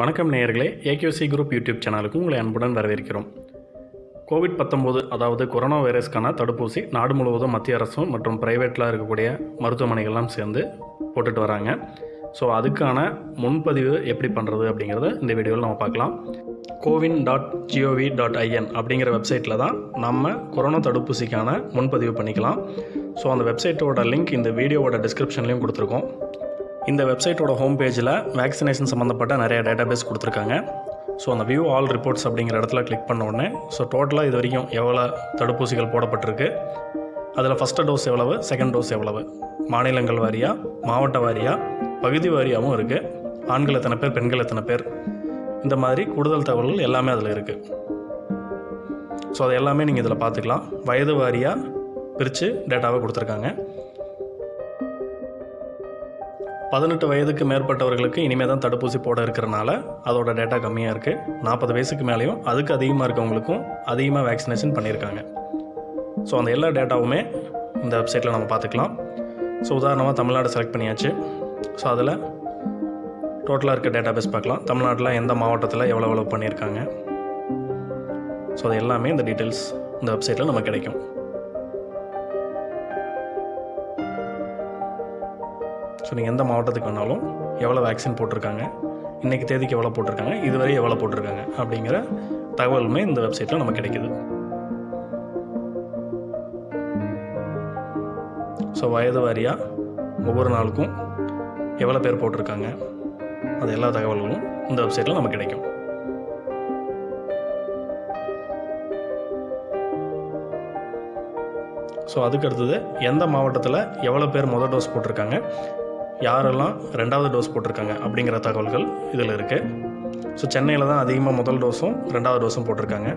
வணக்கம் நேயர்களே AKC group YouTube சேனலுக்கு உங்களை அன்புடன் வரவேற்கிறோம். கோவிட் பத்தொம்போது அதாவது கொரோனா வைரஸ்க்கான தடுப்பூசி நாடு முழுவதும் மத்திய அரசும் மற்றும் ப்ரைவேட்டில் இருக்கக்கூடிய மருத்துவமனைகள்லாம் சேர்ந்து போட்டுட்டு வராங்க. ஸோ அதுக்கான முன்பதிவு எப்படி பண்ணுறது அப்படிங்கிறத இந்த வீடியோவில் நம்ம பார்க்கலாம். CoWIN dot G O V dot I N அப்படிங்கிற வெப்சைட்டில் தான் நம்ம கொரோனா தடுப்பூசிக்கான முன்பதிவு பண்ணிக்கலாம். ஸோ அந்த வெப்சைட்டோட லிங்க் இந்த வீடியோவோட டிஸ்கிரிப்ஷன்லேயும் கொடுத்துருக்கோம். இந்த வெப்சைட்டோட ஹோம் பேஜில் வேக்சினேஷன் சம்மந்தப்பட்ட நிறைய டேட்டாபேஸ் கொடுத்துருக்காங்க. ஸோ அந்த வியூ ஆல் ரிப்போர்ட்ஸ் அப்படிங்கிற இடத்துல கிளிக் பண்ண உடனே ஸோ டோட்டலாக இது வரைக்கும் எவ்வளோ தடுப்பூசிகள் போடப்பட்டிருக்கு? அதில் ஃபஸ்ட்டு டோஸ் எவ்வளவு செகண்ட் டோஸ் எவ்வளவு? மாநிலங்கள் வாரியாக மாவட்ட வாரியாக பகுதி வாரியாகவும் இருக்குது ஆண்கள் எத்தனை பேர் பெண்கள் எத்தனை பேர்? இந்த மாதிரி கூடுதல் தகவல்கள் எல்லாமே அதில் இருக்குது ஸோ அது எல்லாமே நீங்கள் இதில் பார்த்துக்கலாம். வயது வாரியாக பிரித்து டேட்டாவை கொடுத்துருக்காங்க. பதினெட்டு வயதுக்கு மேற்பட்டவர்களுக்கு இனிமேல் தான் தடுப்பூசி போட இருக்கிறனால அதோட டேட்டா கம்மியாக இருக்குது நாற்பது வயசுக்கு மேலேயும் அதுக்கு அதிகமாக இருக்கவங்களுக்கும் அதிகமாக வேக்சினேஷன் பண்ணியிருக்காங்க. ஸோ அந்த எல்லா டேட்டாவுமே இந்த வெப்சைட்டில் நம்ம பார்த்துக்கலாம். ஸோ உதாரணமாக தமிழ்நாடு செலக்ட் பண்ணியாச்சு. ஸோ அதில் டோட்டலாக இருக்க டேட்டா பேஸ் பார்க்கலாம். தமிழ்நாட்டில் எந்த மாவட்டத்தில் எவ்வளோ எவ்வளோ பண்ணியிருக்காங்க. ஸோ அது எல்லாமே இந்த டீட்டெயில்ஸ் இந்த வெப்சைட்டில் நமக்கு கிடைக்கும். ஸோ நீங்கள் எந்த மாவட்டத்துக்கு வேணாலும் எவ்வளோ வேக்சின் போட்டிருக்காங்க இன்றைக்கி தேதிக்கு எவ்வளோ போட்டிருக்காங்க இதுவரை எவ்வளோ போட்டிருக்காங்க அப்படிங்கிற தகவலுமே இந்த வெப்சைட்டில் நமக்கு கிடைக்குது. ஸோ வயது வாரியாக ஒவ்வொரு நாளுக்கும் எவ்வளோ பேர் போட்டிருக்காங்க அது எல்லா தகவல்களும் இந்த வெப்சைட்டில் நமக்கு கிடைக்கும். ஸோ அதுக்கு அடுத்தது எந்த மாவட்டத்தில் எவ்வளோ பேர் முதல் டோஸ் போட்டிருக்காங்க யாரெல்லாம் ரெண்டாவது டோஸ் போட்டிருக்காங்க அப்படிங்கிற தகவல்கள் இதில் இருக்குது ஸோ சென்னையில் தான் அதிகமாக முதல் டோஸும் ரெண்டாவது டோஸும் போட்டிருக்காங்க.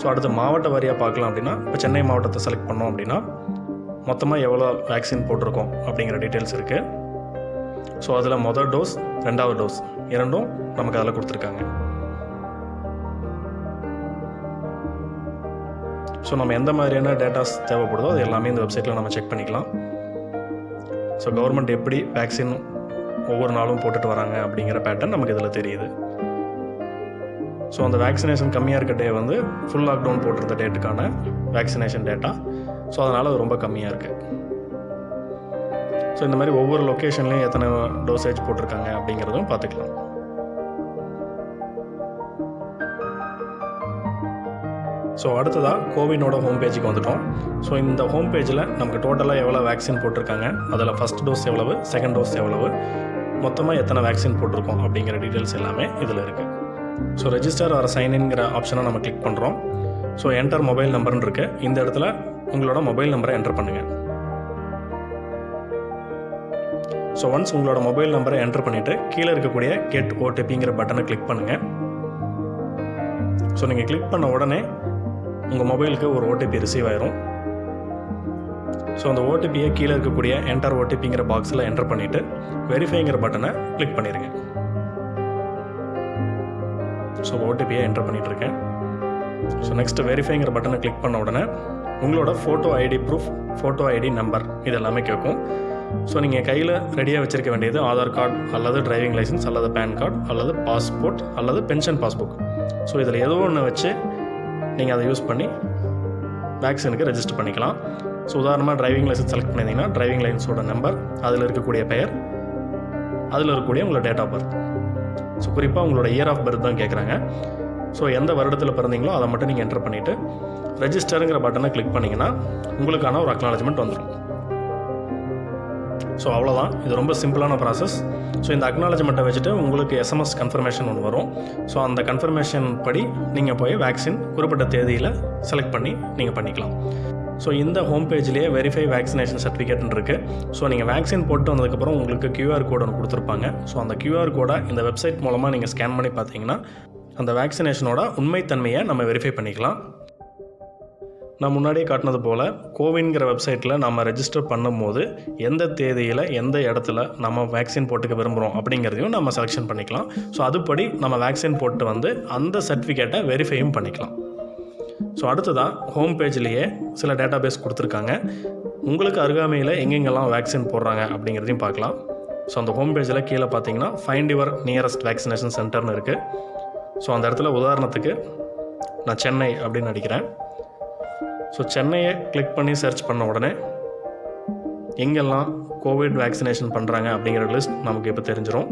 ஸோ அடுத்து மாவட்ட வாரியாக பார்க்கலாம் அப்படின்னா இப்போ சென்னை மாவட்டத்தை செலக்ட் பண்ணோம் அப்படின்னா மொத்தமாக எவ்வளோ வேக்சின் போட்டிருக்கோம் அப்படிங்கிற டீட்டெயில்ஸ் இருக்குது ஸோ அதில் முதல் டோஸ் ரெண்டாவது டோஸ் இரண்டும் நமக்கு அதில் கொடுத்துருக்காங்க. ஸோ நம்ம எந்த மாதிரியான டேட்டாஸ் தேவைப்படுதோ அது எல்லாமே இந்த வெப்சைட்டில் நம்ம செக் பண்ணிக்கலாம். ஸோ கவர்மெண்ட் எப்படி வேக்சின் ஒவ்வொரு நாளும் போட்டுட்டு வராங்க அப்படிங்கிற பேட்டர்ன் நமக்கு இதில் தெரியுது. ஸோ அந்த வேக்சினேஷன் கம்மியாக இருக்க டே வந்து ஃபுல் லாக்டவுன் போட்டிருந்த டேட்டுக்கான வேக்சினேஷன் டேட்டா ஸோ அதனால் அது ரொம்ப கம்மியாக இருக்குது ஸோ இந்த மாதிரி ஒவ்வொரு லொக்கேஷன்லேயும் எத்தனை டோசேஜ் போட்டிருக்காங்க அப்படிங்கிறதும் பார்த்துக்கலாம். ஸோ அடுத்ததாக கோவினோட ஹோம் பேஜுக்கு வந்துட்டோம். ஸோ இந்த ஹோம் பேஜில் நமக்கு டோட்டலாக எவ்வளோ வேக்சின் போட்டிருக்காங்க? அதில் ஃபஸ்ட் டோஸ் எவ்வளவு? செகண்ட் டோஸ் எவ்வளவு? மொத்தமாக எத்தனை வேக்சின் போட்டிருக்கோம் அப்படிங்கிற டீட்டெயில்ஸ் எல்லாமே இதில் இருக்குது ஸோ ரெஜிஸ்டர் ஆர் சைன்இன்கிற ஆப்ஷனை நம்ம கிளிக் பண்ணுறோம் ஸோ என்டர் மொபைல் நம்பர்னு இருக்குது இந்த இடத்துல உங்களோட மொபைல் நம்பரை என்டர் பண்ணுங்கள் ஸோ ஒன்ஸ் உங்களோட மொபைல் நம்பரை என்டர் பண்ணிவிட்டு கீழே இருக்கக்கூடிய கெட் ஓடிபிங்கிற பட்டனை கிளிக் பண்ணுங்கள் ஸோ நீங்கள் கிளிக் பண்ண உடனே உங்கள் மொபைலுக்கு ஒரு ஓடிபி ரிசீவ் ஆயிரும். ஸோ அந்த ஓடிபியை கீழே இருக்கக்கூடிய என்டர் ஓடிபிங்கிற பாக்ஸில் என்டர் பண்ணிவிட்டு வெரிஃபைங்கிற பட்டனை கிளிக் பண்ணிடுங்க ஸோ ஓடிபியை என்டர் பண்ணிகிட்ருக்கேன் இருக்கேன் ஸோ நெக்ஸ்ட் வெரிஃபைங்கிற பட்டனை கிளிக் பண்ண உடனே உங்களோட photo ID proof photo ID number இது எல்லாமே கேட்கும் ஸோ நீங்கள் கையில் ரெடியாக வச்சுருக்க வேண்டியது ஆதார் கார்டு அல்லது டிரைவிங் லைசன்ஸ் அல்லது பேன் கார்டு அல்லது பாஸ்போர்ட் அல்லது பென்ஷன் பாஸ்புக் ஸோ இதில் ஏதோ ஒன்று வச்சு நீங்கள் அதை யூஸ் பண்ணி வேக்சினுக்கு ரெஜிஸ்டர் பண்ணிக்கலாம். ஸோ உதாரணமாக டிரைவிங் லைசன்ஸ் செலக்ட் பண்ணியிருந்தீங்கன்னா டிரைவிங் லைசன்ஸோட நம்பர் அதில் இருக்கக்கூடிய பெயர் அதில் இருக்கக்கூடிய உங்களோட டேட் ஆஃப் பர்த் ஸோ குறிப்பாக உங்களோட இயர் ஆஃப் பர்த் தான் கேட்குறாங்க ஸோ எந்த வருடத்தில் பிறந்தீங்களோ அதை மட்டும் நீங்கள் என்டர் பண்ணிவிட்டு ரெஜிஸ்டருங்கிற பட்டனை கிளிக் பண்ணிங்கன்னா உங்களுக்கான ஒரு அக்னாலஜ்மெண்ட் வந்துடும் ஸோ அவ்வளோதான் இது ரொம்ப சிம்பிளான ப்ராசஸ் ஸோ இந்த அக்னாலஜ்மெண்ட்டை வச்சுட்டு உங்களுக்கு எஸ்எம்எஸ் கன்ஃபர்மேஷன் ஒன்று வரும். ஸோ அந்த கன்ஃபர்மேஷன் படி நீங்கள் போய் வேக்சின் குறிப்பிட்ட தேதியில் செலக்ட் பண்ணி நீங்கள் பண்ணிக்கலாம். ஸோ இந்த ஹோம் பேஜ்லேயே வெரிஃபை வேக்சினேஷன் சர்டிஃபிகேட்னு இருக்குது ஸோ நீங்கள் வேக்சின் போட்டு வந்ததுக்கப்புறம் உங்களுக்கு கியூஆர் கோட் ஒன்று கொடுத்துருப்பாங்க. ஸோ அந்த கியூஆர் கோடை இந்த வெப்சைட் மூலமாக நீங்கள் ஸ்கேன் பண்ணி பார்த்தீங்கன்னா அந்த வேக்சினேஷனோட உண்மைத்தன்மையை நம்ம வெரிஃபை பண்ணிக்கலாம். நான் முன்னாடியே காட்டினது போல் கோவின்கிற வெப்சைட்டில் நம்ம ரெஜிஸ்டர் பண்ணும்போது எந்த தேதியில் எந்த இடத்துல நம்ம வேக்சின் போட்டுக்க விரும்புகிறோம் அப்படிங்கிறதையும் நம்ம செலெக்ஷன் பண்ணிக்கலாம். ஸோ அதுபடி நம்ம வேக்சின் போட்டு வந்து அந்த சர்டிஃபிகேட்டை வெரிஃபையும் பண்ணிக்கலாம். ஸோ அடுத்ததாக ஹோம் பேஜ்லேயே சில டேட்டாபேஸ் கொடுத்துருக்காங்க. உங்களுக்கு அருகாமையில் எங்கெங்கெல்லாம் வேக்சின் போடுறாங்க அப்படிங்கிறதையும் பார்க்கலாம். ஸோ அந்த ஹோம் பேஜில் கீழே பார்த்தீங்கன்னா ஃபைண்ட் யுவர் நியரஸ்ட் வேக்சினேஷன் சென்டர்னு இருக்குது ஸோ அந்த இடத்துல உதாரணத்துக்கு நான் சென்னை அப்படின்னு நடிக்கிறேன். ஸோ சென்னையை கிளிக் பண்ணி சர்ச் பண்ண உடனே எங்கெல்லாம் கோவிட் வேக்சினேஷன் பண்ணுறாங்க அப்படிங்கிற லிஸ்ட் நமக்கு இப்போ தெரிஞ்சிடும்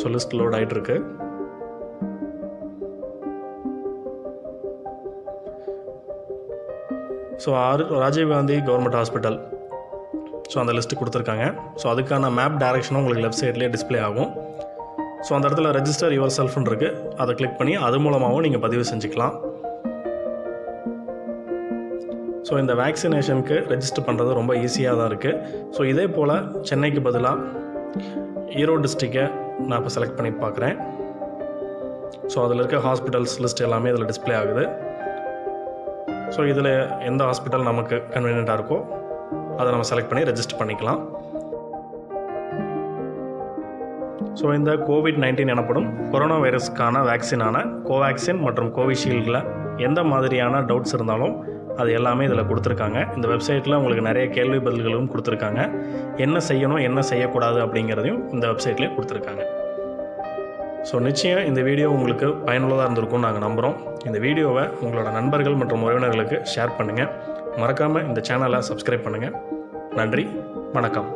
ஸோ லிஸ்ட் லோட் ஆகிட்டுருக்கு ஸோ ஆறு ராஜீவ்காந்தி கவர்மெண்ட் ஹாஸ்பிட்டல் ஸோ அந்த லிஸ்ட்டு கொடுத்துருக்காங்க. ஸோ அதுக்கான மேப் டைரக்ஷனும் உங்களுக்கு லெஃப்ட் சைட்லேயே டிஸ்ப்ளே ஆகும். ஸோ அந்த இடத்துல ரெஜிஸ்டர் யுவர் செல்ஃப்னு இருக்குது அதை கிளிக் பண்ணி அது மூலமாகவும் நீங்கள் பதிவு செஞ்சுக்கலாம். ஸோ இந்த வேக்சினேஷனுக்கு ரெஜிஸ்டர் பண்ணுறது ரொம்ப ஈஸியாக தான் இருக்குது ஸோ இதே போல் சென்னைக்கு பதிலாக ஈரோடு டிஸ்ட்ரிக்டை நான் இப்போ செலக்ட் பண்ணி பார்க்குறேன். ஸோ அதில் இருக்க ஹாஸ்பிட்டல்ஸ் லிஸ்ட் எல்லாமே இதில் டிஸ்ப்ளே ஆகுது. ஸோ இதில் எந்த ஹாஸ்பிட்டல் நமக்கு கன்வீனியண்ட்டாக இருக்கோ அதை நம்ம செலக்ட் பண்ணி ரெஜிஸ்டர் பண்ணிக்கலாம். ஸோ இந்த கோவிட் நைன்டீன் எனப்படும் கொரோனா வைரஸ்க்கான வேக்சினான கோவேக்சின் மற்றும் கோவிஷீல்டில் எந்த மாதிரியான டவுட்ஸ் இருந்தாலும் அது எல்லாமே இதில் கொடுத்துருக்காங்க. இந்த வெப்சைட்டில் உங்களுக்கு நிறைய கேள்வி பதில்களும் கொடுத்துருக்காங்க. என்ன செய்யணும் என்ன செய்யக்கூடாது அப்படிங்கிறதையும் இந்த வெப்சைட்லேயே கொடுத்துருக்காங்க. ஸோ நிச்சயம் இந்த வீடியோ உங்களுக்கு பயனுள்ளதாக இருந்திருக்கும்னு நாங்கள் நம்புகிறோம் இந்த வீடியோவை உங்களோட நண்பர்கள் மற்றும் உறவினர்களுக்கு ஷேர் பண்ணுங்கள் மறக்காமல் இந்த சேனலை சப்ஸ்கிரைப் பண்ணுங்கள் நன்றி வணக்கம்.